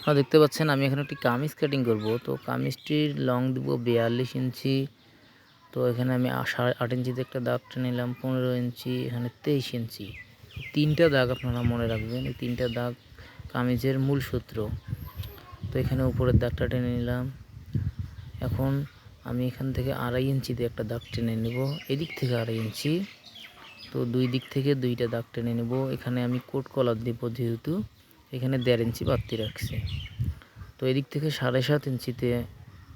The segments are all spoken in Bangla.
আপনারা দেখতে পাচ্ছেন, আমি এখানে একটি কামিজ কাটিং করব। তো কামিজটির লং দিব বিয়াল্লিশ ইঞ্চি। তো এখানে আমি আট ইঞ্চিতে একটা দাগ টেনে নিলাম, পনেরো ইঞ্চি, এখানে তেইশ ইঞ্চি। তিনটা দাগ আপনারা মনে রাখবেন, এই তিনটা দাগ কামিজের মূল সূত্র। তো এখানে উপরের দাগটা টেনে নিলাম। এখন আমি এখান থেকে আড়াই ইঞ্চিতে একটা দাগ টেনে নেব। এদিক থেকে আড়াই ইঞ্চি। তো দুই দিক থেকে দুইটা দাগ টেনে নেব। এখানে আমি কোট কলার দিব যেহেতু। এখানে দেড় ইঞ্চি বাড়তি রাখছি। তো এদিক থেকে সাড়ে সাত ইঞ্চিতে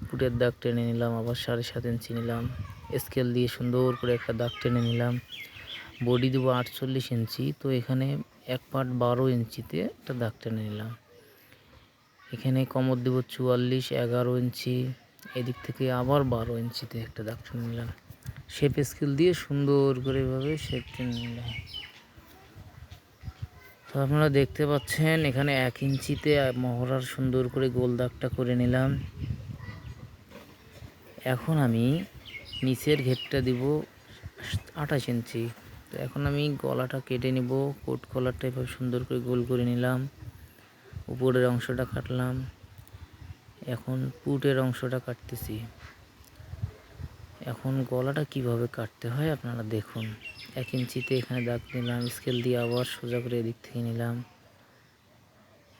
পুটের দাগ টেনে নিলাম, আবার সাড়ে সাত ইঞ্চি নিলাম। স্কেল দিয়ে সুন্দর করে একটা দাগ টেনে নিলাম। বডি দেবো আটচল্লিশ ইঞ্চি, তো এখানে এক পাট বারো ইঞ্চিতে একটা দাগ টেনে নিলাম। এখানে কমর দেবো চুয়াল্লিশ, এগারো ইঞ্চি, এদিক থেকে আবার বারো ইঞ্চিতে একটা দাগ টেনে নিলাম। শেপ স্কেল দিয়ে সুন্দর করে এভাবে শেপ টেনে নিলাম। তো আপনারা দেখতে পাচ্ছেন, এখানে এক ইঞ্চিতে মহড়ার সুন্দর করে গোল দাগটা করে নিলাম। এখন আমি নিচের ঘেরটা দিব আঠাশ ইঞ্চি। তো এখন আমি গলাটা কেটে নিব, কোট কলারটা এভাবে সুন্দর করে গোল করে নিলাম। উপরের অংশটা কাটলাম। এখন পুটের অংশটা কাটতেছি। এখন গলাটা কীভাবে কাটতে হয় আপনারা দেখুন। এক ইঞ্চিতে এখানে দাগ নিলাম স্কেল দিয়ে আবার সোজা করে এদিক থেকে নিলাম।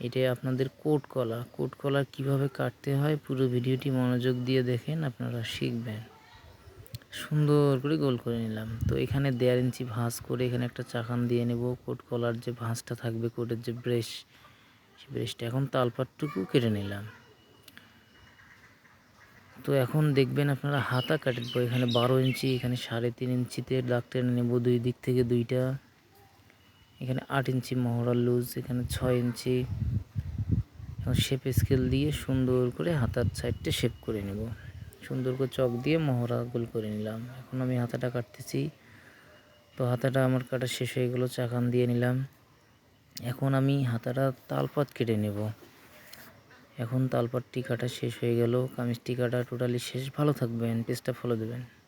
এটাই আপনাদের কোট কলা। কোট কলা কীভাবে কাটতে হয় পুরো ভিডিওটি মনোযোগ দিয়ে দেখেন, আপনারা শিখবেন। সুন্দর করে গোল করে নিলাম। তো এখানে দেড় ইঞ্চি ভাঁজ করে এখানে একটা চাকান দিয়ে নেব। কোট কলার যে ভাঁজটা থাকবে কোটের যে ব্রেশ, সেই ব্রেশটা এখন তালপাটটুকু কেটে নিলাম। তো এখন দেখবেন আপনারা হাতা কাটবো এখানে বারো ইঞ্চি, এখানে সাড়ে তিন ইঞ্চিতে দাগ টেনে নেব, দুই দিক থেকে দুইটা। এখানে আট ইঞ্চি মহড়ার লুজ এখানে ছয় ইঞ্চি। এখন শেপ স্কেল দিয়ে সুন্দর করে হাতার সাইডটা শেপ করে নেব। সুন্দর করে চক দিয়ে মহড়া গোল করে নিলাম। এখন আমি হাতাটা কাটতেছি। তো হাতাটা আমার কাটা শেষ হয়ে গেল, চাকান দিয়ে নিলাম। এখন আমি হাতাটা তালপাত কেটে নেব। এখন তালপাটটি কাটা শেষ হয়ে গেল। কামিজটি কাটা টোটালি শেষ। ভালো থাকবেন, পেজটা ফলো দেবেন।